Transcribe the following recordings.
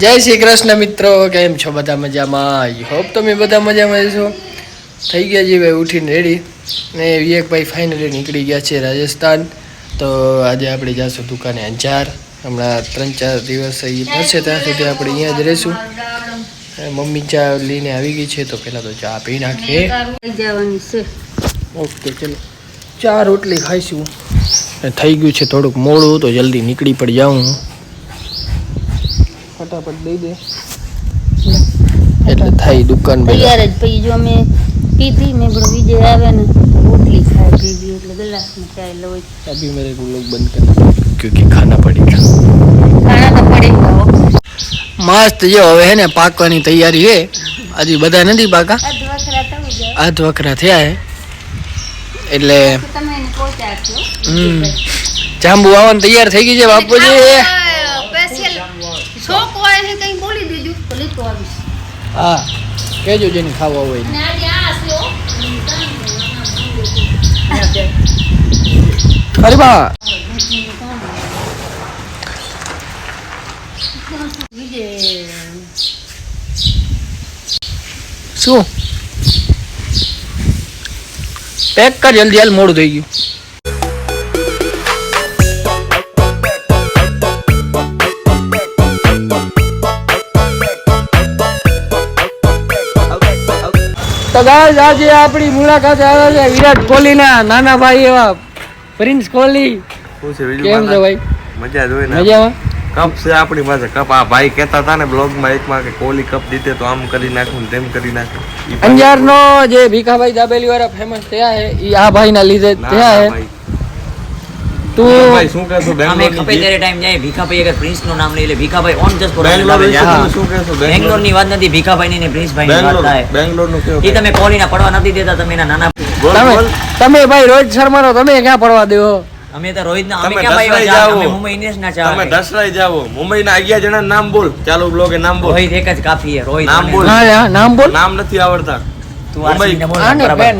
જય શ્રી કૃષ્ણ મિત્રો કેમ છો બધા મજામાં? આઈ હોપ તમે બધા મજામાં છો. થઈ ગયા છે ભાઈ ઉઠીને રેડી ને વિવેકભાઈ ફાઇનલી નીકળી ગયા છે રાજસ્થાન. તો આજે આપણે જાશું દુકાને અંજાર. હમણાં ત્રણ ચાર દિવસ અહીં પડશે ત્યાં સુધી આપણે અહીંયા જ રહીશું. મમ્મી ચા લઈને આવી ગઈ છે તો પહેલાં તો ચા પી નાખીએ. ઓકે ચલો. ચા રોટલી ખાઈશું. થઈ ગયું છે થોડુંક મોડું તો જલ્દી નીકળી પડી જાઉં. હું ફટાફટ દઈ દે. એટલે થઈ દુકાન તૈયાર જ પછી જો અમે પીધી મેં પણ વિજય આવે ને રોટલી ખાય ભેગી એટલે ગ્લાસમાં ચાય લો અભી મેરે કો બંધ કર ક્યોંકિ ખાના પડેગા ખાના તો પડેગા મસ્ત જો હવે હે ને પાકવાની તૈયારી હે હજી બધા નથી પાકા? હાથ વખરા થયા હે. એટલે જાંબુ આવવાનું તૈયાર થઈ ગઈ છે બાપુજી. હોય કંઈ બોલી દેજો તો લેતો આવીશ. હા કહેજો જેને ખાવા હોય ને આજે આ છે અરે બા શું? પેક કર જલ્દી હાલ મોડું થઈ ગયું. તો આજે આપણી મુલાકાત આવે છે વિરાટ કોહલીના નાના ભાઈ એવા પ્રિન્સ કોહલી. કેમ છે ભાઈ? મજા જોઈ ને? મજામાં? કપ છે આપણી પાસે કપ. આ ભાઈ કહેતા હતા ને બ્લોગમાં એકમાં કે કોહલી કપ જીતે તો આમ કરી નાખું તેમ કરી નાખું. ભાઈ- અંજારનો જે ભીખાભાઈ દાબેલી વાળા ફેમસ થયા છે એ આ ભાઈના લીધે ના, થયા છે. ભાઈ. તું ભાઈ શું કહેશો અમે ખપે ત્યારે ટાઈમ જાય ભીખાભાઈ અગર પ્રિન્સનું નામ લઈ લે ભીખાભાઈ ઓન જસ્ટ બેંગ્લોર વિશે હા. તમે શું કહેશો બેંગ્લોરની વાત નથી ભીખાભાઈ ની ને પ્રિન્સભાઈ ની વાત બેંગ્લોર થાય. કેવું એ તમે કોહલી પડવા નથી દેતા તમે એના નાના બોલ, તમે ભાઈ રોહિત શર્માનો તમે ક્યાં પડવા દેવો અમે તો રોહિત ના અમે ક્યાં ભાઈ એવા દસરાઈ ચાહક? જાઓ. અમે મુંબઈ ઇન્ડિયન્સ ના તમે ચાહક. દસરાઈ જાઓ. મુંબઈના અગિયાર જણા નામ બોલ. ચાલુ બ્લોગે નામ બોલ. રોહિત એક જ કાફી છે રોહિત નામ બોલ. નામ બોલ. નામ નથી આવડતા. તું ને બોલ.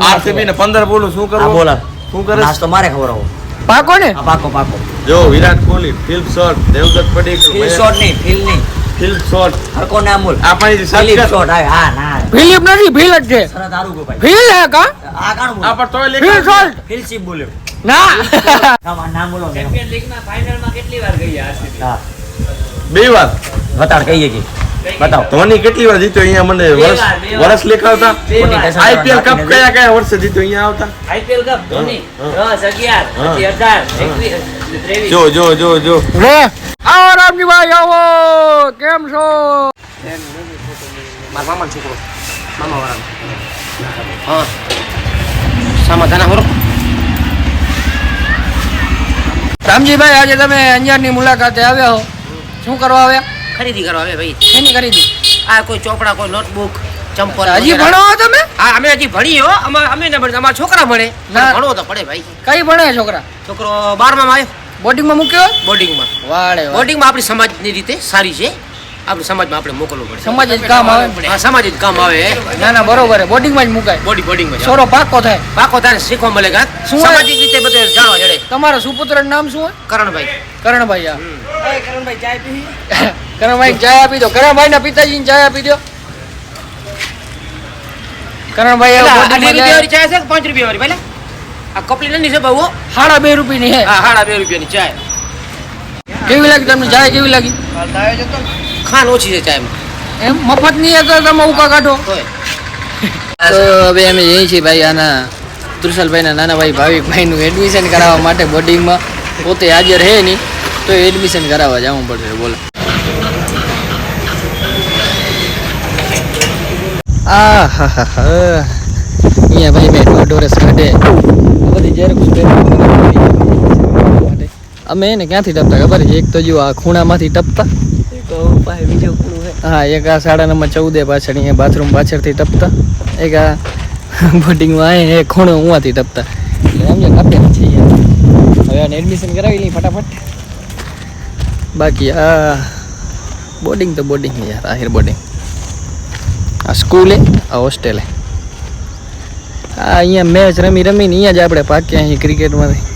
આરસીબી ને પંદર બોલું. શું કરું બોલા. શું કરે? નાસ્તો મારે ખબર હોવો પાકો ને? પાકો પાકો. જો Virat Kohli film shot Devdutt Padikkal film shot નહીં ફિલ્મ નહીં. ફિલ્મ શોટ હરકો નામ બોલ આ પાણી ફિલિપ સર્ચ શોટ હા હા ના. ફિલ્મ નથી ફિલ જ છે. સરદ આરુ ગો ભાઈ ફિલ હે કા? આ કાણ બોલ. આપણ તોય લેખ ફિલ લેખા ફિલ સી બોલ્યો ના. નામ બોલો. ચેમ્પિયન લીગ ના ફાઇનલમાં. કેટલી વાર ગઈ બોલો હા. બે વાર. વતાડ કહીએ કે. બતાવો. ધોની કેટલી વાર જીત્યો અહીંયા મને વર્ષ. વર્ષ લેખાવતા? આઈપીએલ કપ કયા કયા વર્ષે જીત્યો અહીંયા આવતા? IPL cup Dhoni. હા. દસ અગિયાર હા. પછી અઢાર એકવીસ ત્રેવીસ. જો જો જો જો. રે આવો રામજીભાઈ આવો. કેમ છો? મારા મામાનો છોકરો. મામા વાળા હા. સમાધાન હરો રામજીભાઈ આજે તમે અંજારની મુલાકાતે આવ્યા હો. શું કરવા આવ્યા? ખરીદી કરવા આવે ભાઈ? શેની ખરીદી? આ કોઈ ચોપડા કોઈ નોટબુક ચંપલ હજી ભણો તમે? હા અમે હજી ભણીએ હો. અમા- અમે ને ભણીએ અમારા છોકરા ભણે. ભણો ભણવો તો પડે ભાઈ. કઈ ભણે છોકરા? છોકરો બારમા માં આવ્યો. બોર્ડિંગમાં મૂક્યો બોર્ડિંગમાં. વાડે. બોર્ડિંગમાં આપણી સમાજની રીતે સારી છે. આપણી સમાજમાં આપણે મોકલવું પડે સમાજ જ કામ આવે. હા સમાજ જ કામ આવે ના ના બરોબર બોર્ડિંગમાં જ મુકાય. બોડી બોર્ડિંગમાં સોરો પાકો થાય. પાકો તારે શીખવા મળે હોય? સામાજિક રીતે બધું જાણવા જડે. તમારા સુપુત્ર નામ શું હોય? કરણભાઈ. કરણભાઈ હા. કરણભાઈ ચાય આપી દો. કરણભાઈ ના પિતાજી ચાય આપી દો. કરણભાઈ અઢી. રૂપિયા વાળી ચા છે પાંચ રૂપિયા વાળી? પેલા આ કપલી નથી છે બહુ સાડા બે રૂપિયાની હે હા સાડા બે રૂપિયાની ચાય. કેવી લાગી તમને? ચાય કેવી લાગી? ખાંડ ઓછી છે ચાય એમ મફતની તમે ઉકા કાઢો. તો હવે અમે જઈએ છીએ ભાઈ આના તૃષાલભાઈના નાના ભાઈ ભાવિકભાઈનું એડમિશન કરાવવા માટે બોર્ડિંગમાં પોતે હાજર હે નહીં તો એડમિશન કરાવવા જવું પડશે બોલો. આ હા હા અહીંયા ભાઈ મેં વર્ષ કાઢે બધી માટે અમે એને ક્યાંથી ટપતા ખબર છે એક તો જો આ ખૂણામાંથી ટપતા હા એક આ સાડા નંબર ચૌદે પાછળ અહીંયા બાથરૂમ પાછળથી ટપતા. એક આ બોટિંગમાં એક ખૂણો ઉવાથી ટપતા સમજો ટપે છે હવે આને એડમિશન કરાવી લઈ ફટાફટ. બાકી આ બોર્ડિંગ તો બોર્ડિંગ યાર, આહિર બોર્ડિંગ આ સ્કૂલે, આ હોસ્ટેલે. આ અહીંયા મેચ રમી રમીને અહીંયા જ આપણે પાક્યા અહીં ક્રિકેટમાંથી.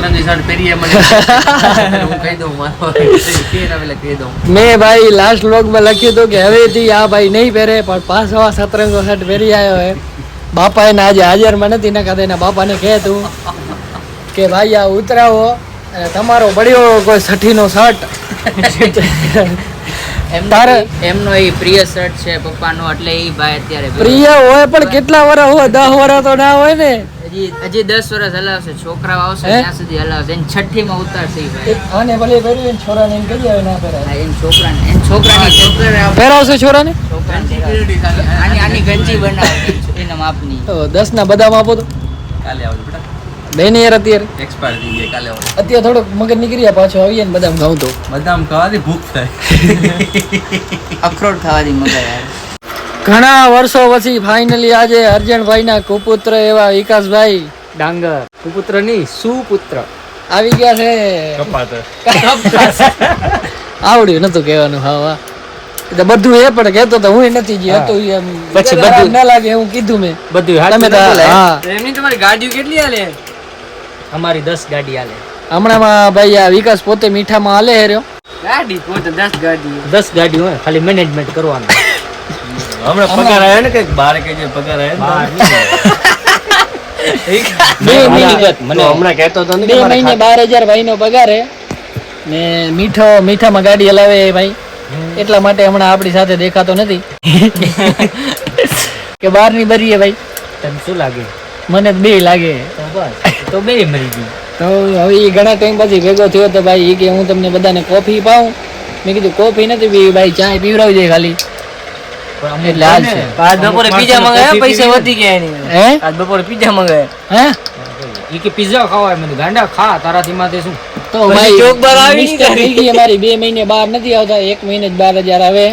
સતરંગી શર્ટ પહેરીએ મને. હું કહી દઉં મારો કહી દઉં. મેં ભાઈ લાસ્ટ વ્લોગમાં લખ્યું હતું કે હવેથી આ ભાઈ નહીં પહેરે પણ પાછો આ સતરંગો શર્ટ પહેરી આવ્યો હે. બાપા એને આજે હાજરમાં નથી નકા તો એના બાપાને કહે તું કે ભાઈ આ ઉતરાવો અને તમારો પડ્યો કોઈ છઠ્ઠીનો શર્ટ. તારે એમનો એ પ્રિય શર્ટ છે પપ્પાનો એટલે એ ભાઈ અત્યારે પ્રિય હોય પણ કેટલા વરા હોય? દસ વરા તો ના હોય ને. હજી હજી દસ વર્ષ હલાવશે. છોકરાઓ આવશે ત્યાં સુધી હલાવશે. એને છઠ્ઠી માં ઉતારશે અને આને ભલે ભર્યું એને છોરાને એમ કહી આવે ના પહેરાય એમ છોકરાને એમ છોકરાને છોકરા પહેરાવશે છોરાને? છોકરાને આની આની ગંજી બનાવે. એના માપની. તો દસ ના બદામ આપો તો. કાલે આવજો બેટા. દઈ ને યાર અત્યારે. એક્સપાયર થઈ ગયા કાલે આવજો. અત્યારે થોડોક મગજ નીકળ્યા પાછો આવીએ ને બદામ ખાઉં તો. બદામ ખાવાથી ભૂખ થાય. અખરોટ ખાવાથી મજા આવે. ઘણા વર્ષો પછી ફાઇનલી આજે અર્જણભાઈના કુપુત્ર એવા વિકાસભાઈ ડાંગર. કુપુત્રની સુપુત્ર. આવી ગયા છે. આવડ્યું નતું કહેવાનું હા વાહ બધું એ પણ કેતો તો હું નથી જે હતું એમ. પછી બધું- ના લાગે હું કીધું મેં. બધું તમે તો હા. એમની તમારી ગાડીઓ કેટલી હાલે? અમારી દસ ગાડી હાલે. હમણાંમાં ભાઈ આ વિકાસ પોતે મીઠામાં હાલે હેર્યો ગાડી? પોતે દસ ગાડી. દસ ગાડી હોય ખાલી મેનેજમેન્ટ કરવાનું. હમણાં પગાર આવ્યો ને કંઈક? બાર કે જે પગાર આવ્યો બે મહિને. મને હમણાં કહેતો તો બે મહિને બાર હજાર ભાઈ નો પગાર હે. ને મીઠો મીઠામાં ગાડી હલાવે એ ભાઈ. એટલા માટે હમણાં આપણી સાથે દેખાતો નથી. કે બહારની બરીએ ભાઈ. તને શું લાગે? મને બે લાગે. તો તો બે મરી ગઈ. તો હવે એ ઘણા ટાઈમ પછી ભેગો થયો તો ભાઈ એ કે હું તમને બધાને કોફી પાઉં. મેં કીધું કોફી નથી પીવી ભાઈ ચા પીવડાવી દે ખાલી. પણ અમુક એટલે હાલ બને. છે. આજ બપોરે પીઝા મંગાવ્યા પૈસા વધી ગયા એની હે? આજ બપોરે પીઝા મંગાવ્યા હે? ઈ કે પિઝા ખાવા મને ગાંડા ખા તારાથી માથે શું? તો ભાઈ ચોક બાર આવી મિસ્ટર અમારી બે મહિને બહાર નથી આવતા એક મહિને જ બાર હજાર આવે.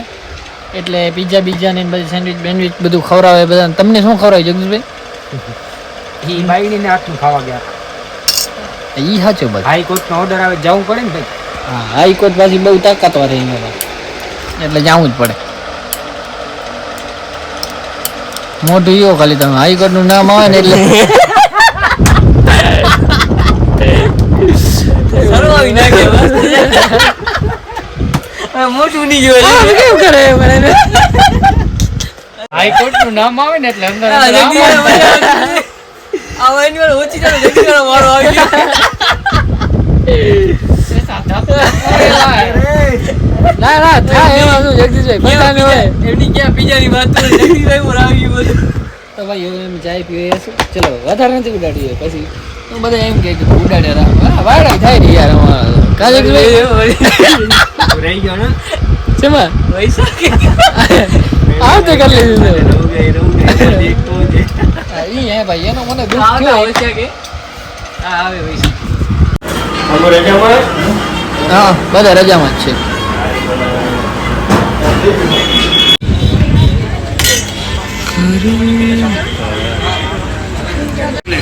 એટલે પીઝા બીજા ને બધી સેન્ડવિચ બેન્ડવિચ બધું ખવડાવે બધા તમને શું ખવડાવે જગદીશભાઈ? એ બાઈની ને આટલું ખાવા ગયા. ઈ સાચું બધું હાઈકોર્ટ નો ઓર્ડર આવે જવું પડે ને ભાઈ? હા હાઈકોર્ટ પાછી બહુ તાકાતવાર એમાં એટલે જવું જ પડે. મોઢું યો ખાલી તમે. હાઈકોર્ટનું નામ આવે ને એટલે. સરવાવી નાખે મોટું નહીં જોયું કેમ કરે મને હાઈકોર્ટનું નામ આવે ને એટલે અંદર આ. વાળો ઓછી ચાલે મારો આવી ના ના થાય એમાં શું જગદીશભાઈ બધાને હોય એમની ક્યાં બીજાની વાત તો જગદીશભાઈ મોર આવી બધું તો ભાઈ એમ જાય પીવે ચલો વધારે નથી ઉડાડી પછી તો બધા એમ કે ઉડાડે હા વાડા થાય ને યાર અમારા કાલે રહી ગયો ને શેમાં પૈસા કે આવ તે કરી લીધું. રહું ગઈ રહું ગઈ જ. હા, ભાઈ એનો મને દુઃખ થયો છે કે હા આવે પૈસા હા બધા રજામાં જ છે.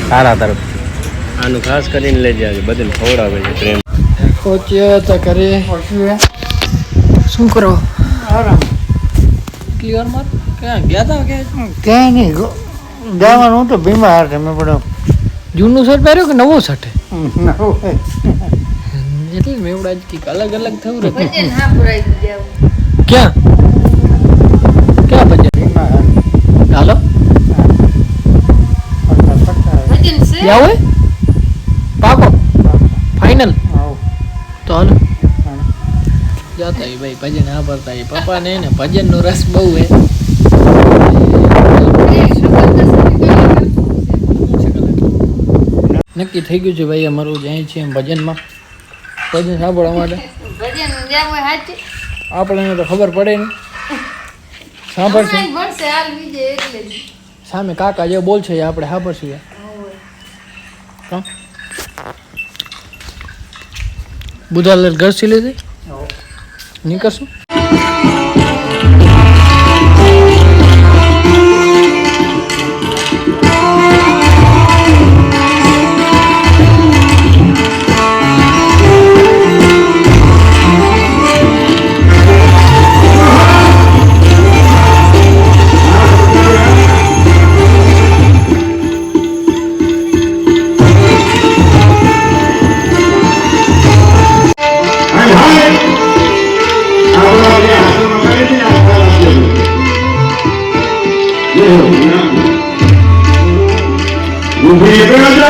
સારા તરફ આનું ખાસ કરીને લઈ જાય બધું ખવડાવે છે ટ્રેન પહોંચ્યા તો ઘરે. શું કરો? આરામ. ક્લિયર માર? ક્યાં? ગયા તા કે? ક્યાંય નહીં જવાનું તો બીમાર છે મેં પડો જૂનું શર્ટ પહેર્યું કે નવો શર્ટ? નવું એટલે મેં જ કંઈક અલગ અલગ થયું રે ભજન હા પુરાઈ જાવ. ક્યાં? ક્યાં ભજન હાલો. ભજન છે? ક્યાં હોય? પાકો? ફાઇનલ આવું તો હાલો. જાતા એ ભાઈ ભજન હા ભરતા એ પપ્પા ને ને ભજન નો રસ બહુ હે નક્કી થઈ ગયું છે ભાઈ અમારું જાય છે એમ ભજનમાં. ભજન સાંભળવા માટે? આપણને તો ખબર પડે નહીં સાંભળશું. સામે કાકા જે બોલશે એ આપણે સાંભળશું કાં? બુધાલાલ ઘર સી લીધી નીકળશું? ઊભી બેડા